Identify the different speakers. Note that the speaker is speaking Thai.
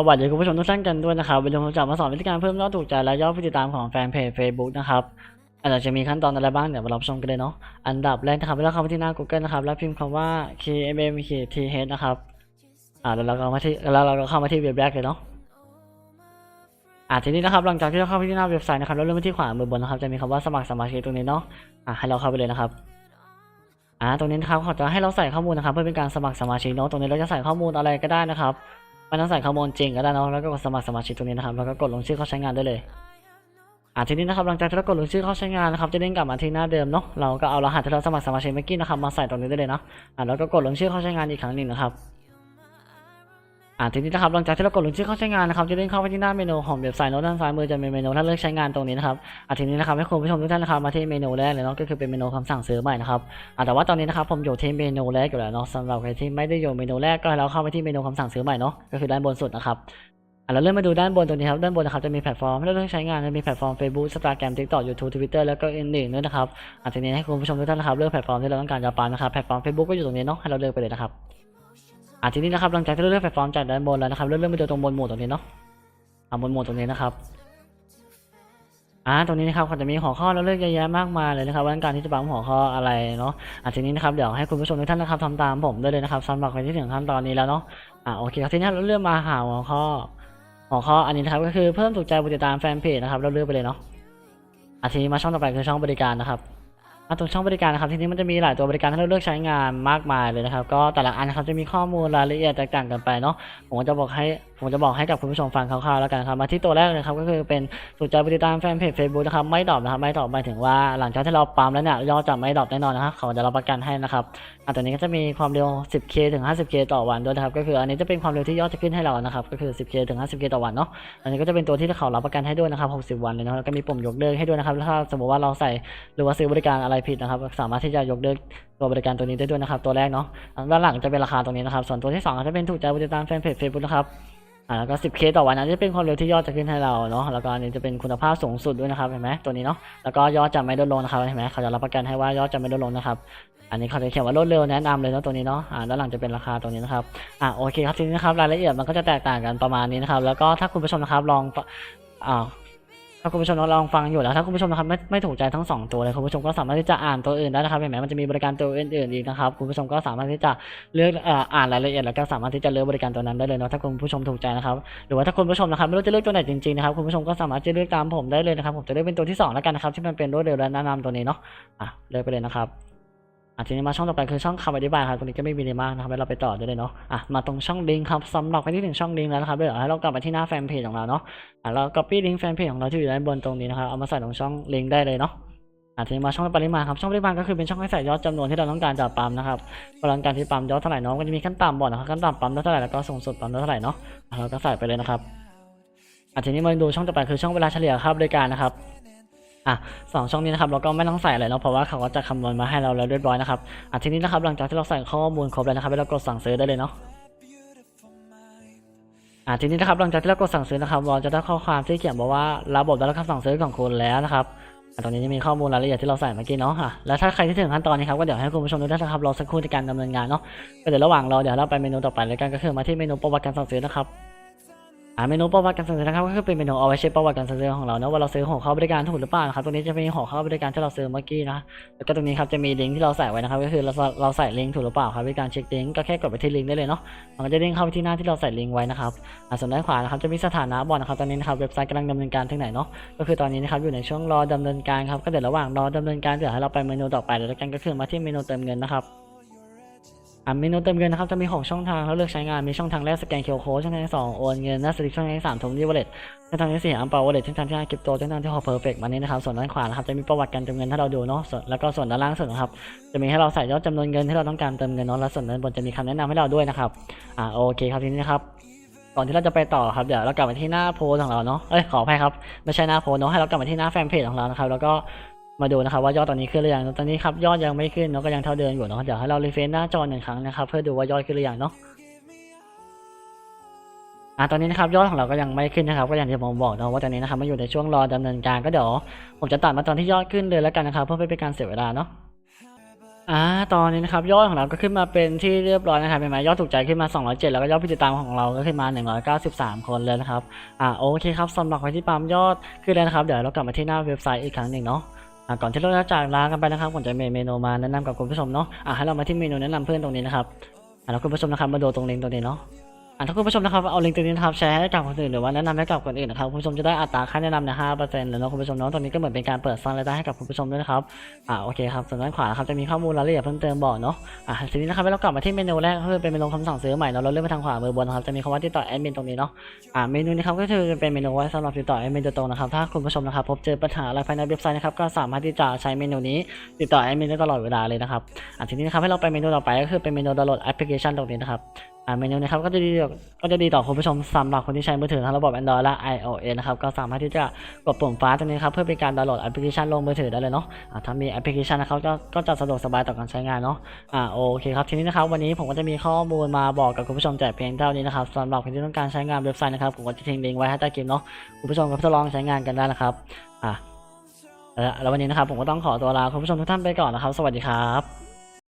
Speaker 1: สวัสดีคุณผู้ชมทุกท่านกันด้วยนะครับวันนี้ผมจะมาสอนวิธีการเพิ่มยอดถูกใจและยอดผู้ติดตามของแฟนเพจ Facebook นะครับอาจจะมีขั้นตอนอะไรบ้างเดี๋ยวมารับชมกันเลยเนาะอันดับแรกนะครับเราเข้าไปที่หน้า Google นะครับ แล้วพิมพ์คำว่า KMM TH นะครับอ่าแล้วเราก็มาที่แล้วเราก็เข้ามาที่เว็บแรกเลยเนาะอ่าทีนี้นะครับหลังจากที่เราเข้าไปที่หน้าเว็บไซต์นะครับเราเริ่มไปที่ขวามือบนนะครับจะมีคำว่าสมัครสมาชิกตรงนี้เนาะอ่าให้เราเข้าไปเลยนะครับอ่าตรงนี้นะครับเขาจะให้เราใส่ข้อมูลนะครับ เพื่อเป็นการสมัครสมาชิกเนาะตรงนี้เราจะใส่ข้อมูลอะไรก็ได้นะครับ มันต้องใส่ข้อมูลจริงก็ได้เนาะแล้วก็กดสมัครสมาชิกตรงนี้นะครับแล้วก็กดลงชื่อเข้าใช้งานได้เลยอ่าทีนี้นะครับหลังจากที่เรากดลงชื่อเข้าใช้งานนะครับจะเด้งกลับมาที่หน้าเดิมเนาะเราก็เอารหัสที่เราสมัครสมาชิกเมื่อกี้นะครับมาใส่ตรงนี้ได้เลยเนาะอ่าแล้วก็กดลงชื่อเข้าใช้งานอีกครั้งหนึ่งนะครับ อ่าทีนี้นะครับหลังจากที่เรากดลงชื่อเข้าใช้งานนะครับจะเด้งเข้าไปที่หน้าเมนูของเว็บไซต์เนาะด้านซ้ายมือจะเป็นเมนูท่าเลือกใช้งานตรงนี้นะครับอ่าทีนี้นะครับให้คุณผู้ชมทุกท่านนะครับมาที่เมนูแรกเลยเนาะก็คือเป็นเมนูคำสั่งซื้อใหม่นะครับอะแต่ว่าตอนนี้นะครับผมอยู่ที่เมนูแรกอยู่แล้วเนาะสำหรับใครที่ไม่ได้อยู่เมนูแรกก็ให้เราเข้าไปที่เมนูคำสั่งซื้อใหม่เนาะก็คือด้านบนสุดนะครับอะเราเริ่มมาดูด้านบนตรงนี้ครับด้านบนนะครับจะมีแพลตฟอร์มให้เราเลือกใช้งานจะมีแพลตฟอร์ม Facebook Instagram TikTok YouTube Twitter แล้วก็อื่นๆด้วยนะครับอะทีนี้ให้คุณผู้ชมทุกท่านนะครับเลือกแพลตฟอร์มที่เราต้องการจะปามนะครับแพลตฟอร์ม Facebook ก็อยู่ตรงนี้เนาะให้เราเลือกไปเลยนะครับ อะทีนี้นะครับหลังจากที่เราเลือกแพลตฟอร์มจากด้านบนแล้วนะครับเริ่มเริ่มไปดูตรงบนหมวดตรงนี้เนาะอะบนหมวดตรงนี้นะครับอ่าตรงนี้นะครับเขาจะมีหัวข้อแล้วเลือกเยอะแยะมากมายเลยนะครับว่าการที่จะปั๊มหัวข้ออะไรเนาะอะทีนี้นะครับเดี๋ยวให้คุณผู้ชมทุกท่านนะครับทำตามผมได้เลยนะครับสำหรับใครที่ถึงขั้นตอนนี้แล้วเนาะอ่าโอเคครับทีนี้เราเลือกมาหาหัวข้อ หัวข้ออันนี้นะครับก็คือเพิ่มถูกใจผู้ติดตามแฟนเพจนะครับเราเลือกไปเลยเนาะอะทีนี้มาช่องต่อไปคือช่องบริการนะครับ มาตรงช่องบริการนะครับทีนี้มันจะมีหลายตัวบริการให้เราเลือกใช้งานมากมายเลยนะครับ ก็แต่ละอันนะครับจะมีข้อมูลรายละเอียดแตกต่างกันไปเนาะผมจะบอกให้ผมจะบอกให้กับคุณผู้ชมฟังคร่าวๆแล้วกันครับมาที่ตัวแรกเลยครับก็คือเป็นถูกใจผู้ติดตามแฟนเพจ Facebook นะครับไม่ดรอปนะครับไม่ดรอปหมายถึงว่าหลังจากที่เราปั๊มแล้วเนี่ยยอดจะไม่ดรอปแน่นอนนะครับเขาจะรับประกันให้นะครับอันตัวนี้ก็จะมีความเร็ว 10k ถึง 50k ต่อวันด้วยนะครับก็คืออันนี้จะเป็นความเร็วที่ยอดจะขึ้นให้เรานะครับก็คือ 10k ถึง 50k ต่อวันเนาะอันนี้ก็จะเป็นตัวที่เขารับประกันให้ด้วยนะครับ60 วันเลยนะแล้วก็มีปุ่มยกเลิกให้ด้วยนะครับถ้าสมมติว่าเราใส่หรือว่าซื้อบริการอะไรผิดนะครับสามารถที่จะยกเลิกตัวบริการตัวนี้ได้ด้วยนะครับ ตัวแรกเนาะด้านหลังจะเป็นราคาตรงนี้นะครับ ส่วนตัวที่สองก็จะเป็นถูกใจผู้ติดตามแฟนเพจ Facebook นะครับอ่าแล้วก็ 10k ต่อวันนะจะเป็นความเร็วที่ยอดจะขึ้นให้เราเนาะแล้วก็อันนี้จะเป็นคุณภาพสูงสุดด้วยนะครับเห็นไหมตัวนี้เนาะแล้วก็ยอดจะไม่ลดลงนะครับเห็นไหมเขาจะรับประกันให้ว่ายอดจะไม่ลดลงนะครับอันนี้เขาจะเขียนว่ารวดเร็วแนะนำเลยเนาะตัวนี้เนาะอ่าด้านหลังจะเป็นราคาตรงนี้นะครับอ่าโอเคครับทีนี้นะครับรายละเอียดมันก็จะแตกต่างกันประมาณนี้นะครับแล้วก็ถ้าคุณผู้ชมนะครับลองอ่า ถ้าคุณผู้ชมลองฟังอยู่แล้วถ้าคุณผู้ชมนะครับไม่ไม่ถูกใจทั้งสองตัวเลยคุณผู้ชมก็สามารถที่จะอ่านตัวอื่นได้นะครับเห็นไหมมันจะมีบริการตัวอื่นๆอีกนะครับคุณผู้ชมก็สามารถที่จะเลือกอ่านรายละเอียดแล้วก็สามารถที่จะเลือกบริการตัวนั้นได้เลยเนาะถ้าคุณผู้ชมถูกใจนะครับหรือว่าถ้าคุณผู้ชมนะครับไม่รู้จะเลือกตัวไหนจริงๆนะครับคุณผู้ชมก็สามารถจะเลือกตามผมได้เลยนะครับผมจะเลือกเป็นตัวที่สองแล้วกันนะครับที่มันเป็นรวดเร็วและแนะนำตัวนี้เนาะอะเลือกไปเลยนะครับ อะทีนี้มาช่องต่อไปคือช่องคำอธิบายครับตัวนี้ก็ไม่มีอะไรมากนะครับเราไปต่อได้เลยเนาะอะมาตรงช่องลิงก์ครับสำหรับใครที่ถึงช่องลิงก์แล้วนะครับเดี๋ยวให้เรากลับมาที่หน้าแฟนเพจของเราเนาะอะเรา copy ลิงก์แฟนเพจของเราที่อยู่ด้านบนตรงนี้นะครับเอามาใส่ตรงช่องลิงก์ได้เลยเนาะอะทีนี้มาช่องปริมาณครับช่องปริมาณก็คือเป็นช่องให้ใส่ยอดจำนวนที่เราต้องการจะปั๊มนะครับพลังการที่ปั๊มยอดเท่าไหร่เนาะก็จะมีขั้นต่ำบอกนะครับขั้นต่ำปั๊มได้เท่าไหร่แล้วก็สูงสุดปั๊มได้เท่าไหร่เนาะอะเราก็ใส่ไปเลยนะครับอะทีนี้มาดูช่องต่อไปคือช่องเวลาเฉลี่ยค่าบริการนะครับ อะสองช่องนี้นะครับเราก็ไม่ต้องใส่อะไรเนาะเพราะว่าเขาก็จะคำนวณมาให้เราแล้วเรียบร้อยนะครับอะทีนี้นะครับหลังจากที่เราใส่ข้อมูลครบแล้วนะครับให้เรากดสั่งซื้อได้เลยเนาะอะทีนี้นะครับหลังจากที่เรากดสั่งซื้อนะครับเราจะได้ข้อความที่เขียนบอกว่าระบบได้รับคำสั่งซื้อของคุณแล้วนะครับอะตรงนี้จะมีข้อมูลรายละเอียดที่เราใส่เมื่อกี้เนาะอะแล้วถ้าใครที่ถึงขั้นตอนนี้ครับก็เดี๋ยวให้คุณผู้ชมทุกท่านะครับรอสักครู่ในการดำเนินงานเนาะก็เดี๋ยวระหว่างรอเดี๋ยวเราไปเมนูต่อไปเลยกันก็คือมาที่เมนูประวัติการสั่งซื้อนะครับ อ่าเมนูประวัติการสั่งซื้อนะครับก็คือเป็นเมนูเอาไว้เช็คประวัติการสั่งซื้อของเราเนอะว่าเราซื้อของเข้าบริการถูกหรือเปล่านะครับตรงนี้จะมีของเข้าบริการที่เราซื้อเมื่อกี้นะแล้วก็ตรงนี้ครับจะมีลิงก์ที่เราใส่ไว้นะครับก็คือเราเราใส่ลิงก์ถูกหรือเปล่าครับวิการเช็คลิงก์ก็แค่กดไปที่ลิงก์ได้เลยเนาะมันก็จะเด้งเข้าไปที่หน้าที่เราใส่ลิงก์ไว้นะครับอ่าส่วนด้านขวานะครับจะมีสถานะบอกนะครับตอนนี้นะครับเว็บไซต์กำลังดำเนินการถึงไหนเนาะก็คือตอนนี้นะครับอยู่ในช่วงรอดำเนินการครับก็เดี๋ยวระหว่างรอดำเนินการเดี๋ยวให้เราไปเมนูต่อไปแล้วกันก็คือมาที่เมนูเติมเงินนะครับ อ่าเมนูเติมเงินนะครับ จะมีของช่องทางแล้วเลือกใช้งานมีช่องทางแรกสแกนเคอร์โค้ดช่องทางที่สองโอนเงินน้าสลิปช่องทางที่สามทงที่วอลเล็ตช่องทางที่สี่อัมเปาวอลเล็ตช่องทางที่ห้าคริปโตช่องทางที่หกเพอร์เฟกต์มันนี้นะครับส่วนด้านขวานะครับจะมีประวัติการเติมเงินให้เราดูเนาะส่วนแล้วก็ส่วนด้านล่างสุดนะครับจะมีให้เราใส่ยอดจำนวนเงินที่เราต้องการเติมเงินเนาะแล้วส่วนด้านบนจะมีคำแนะนำให้เราด้วยนะครับอ่าโอเคครับทีนี้นะครับก่อนที่เราจะไปต่อครับเดี๋ยวเรากลับมาที่หน้าโพสของเราเนาะเอ้ยขออภัยครับไม่ใช่หน้าโพสเนาะให้เรากลับมาที่หน้าแฟนเพจของเรานะครับแล้วก็ มาดูนะครับว่ายอดตอนนี้ขึ้นหรือยังตอนนี้ครับยอดยังไม่ขึ้นเนาะก็ยังเท่าเดิมอยู่เนาะเดี๋ยวให้เรารีเฟรชหน้าจอหนึ่งครั้งนะครับเพื่อดูว่ายอดขึ้นหรือยังเนาะอะตอนนี้นะครับยอดของเราก็ยังไม่ขึ้นนะครับก็อย่างที่ผมบอกเนาะว่าตอนนี้นะครับมาอยู่ในช่วงรอดำเนินการก็เดี๋ยวผมจะตัดมาตอนที่ยอดขึ้นเลยแล้วกันนะครับเพื่อไม่เป็นการเสียเวลาเนาะอ่าตอนนี้นะครับยอดของเราก็ขึ้นมาเป็นที่เรียบร้อยนะครับเห็นไหมยอดถูกใจขึ้นมา 207 แล้วก็ยอดผู้ติดตามของเราก็ขึ้นมา 193 คนเลยนะครับอ่าโอเคครับสำหรับใครที่ปั๊มยอดขึ้นแล้วนะครับเดี๋ยวเรากลับมาที่หน้าเว็บไซต์อีกครั้งหนึ่งเนาะ ก่อนที่เราจะจากลากันไปนะครับผมจะมีเมนูมาแนะนำกับคุณผู้ชมเนาะอะให้เรามาที่เมนูแนะนำเพื่อนตรงนี้นะครับอะแล้วคุณผู้ชมนะครับมาดูตรงลิงก์ตรงนี้เนาะ อะถ้าคุณผู้ชมนะครับเอาลิงก์ตัวนี้นะครับแชร์ให้กับคนอื่นหรือว่าแนะนำให้กับคนอื่นนะครับคุณผู้ชมจะได้อัตราค่าแนะนำในห้าเปอร์เซ็นต์เลยนะคุณผู้ชมเนาะตรงนี้ก็เหมือนเป็นการเปิดสร้างรายได้ให้กับคุณผู้ชมด้วยนะครับอ่าโอเคครับส่วนด้านขวานะครับจะมีข้อมูลรายละเอียดเพิ่มเติมบอกเนาะอ่าทีนี้นะครับเรากลับมาที่เมนูแรกก็คือเป็นเมนูคำสั่งซื้อใหม่เนาะเราเลื่อนไปทางขวามือบนนะครับจะมีคำว่าติดต่อแอดมินตรงนี้เนาะอ่าเมนูนี้ครับก็คือเป็นเมนูไว้สำหรับติดต่อแอดมินโดยตรงนะครับถ้าคุณผู้ชมนะครับพบเจอปัญหาอะไรภายในเว็บไซต์นะครับก็สามารถที่จะใช้เมนูนี้ติดต่อแอดมินได้ตลอดเวลาเลยนะครับอ่าทีนี้นะครับให้เราไปเมนูต่อไปก็คือเป็นเมนูดาวน์โหลดแอปพลิเคชันตรงนี้นะครับ อ่าเมนูนะครับก็จะดีก็จะดีต่อคุณผู้ชมสำหรับคนที่ใช้มือถือทั้งระบบ Android และ iOS นะครับก็สามารถที่จะกดปุ่มฟ้าตรงนี้ครับเพื่อเป็นการดาวน์โหลดแอปพลิเคชันลงมือถือได้เลยเนาะอ่าถ้ามีแอปพลิเคชันนะครับก็ก็จะสะดวกสบายต่อการใช้งานเนาะอ่าโอเคครับทีนี้นะครับวันนี้ผมก็จะมีข้อมูลมาบอกกับคุณผู้ชมแต่เพียงเท่านี้นะครับสำหรับคนที่ต้องการใช้งานเว็บไซต์นะครับผมก็จะทิ้งลิงก์ไว้ให้ใต้คลิปเนาะคุณผู้ชมก็ทดลองใช้งานกันได้นะครับอ่าแล้วแล้ววันนี้นะครับผมก็ต้องขอตัวลาคุณผู้ชมทุกท่านไปก่อนนะครับ สวัสดีครับ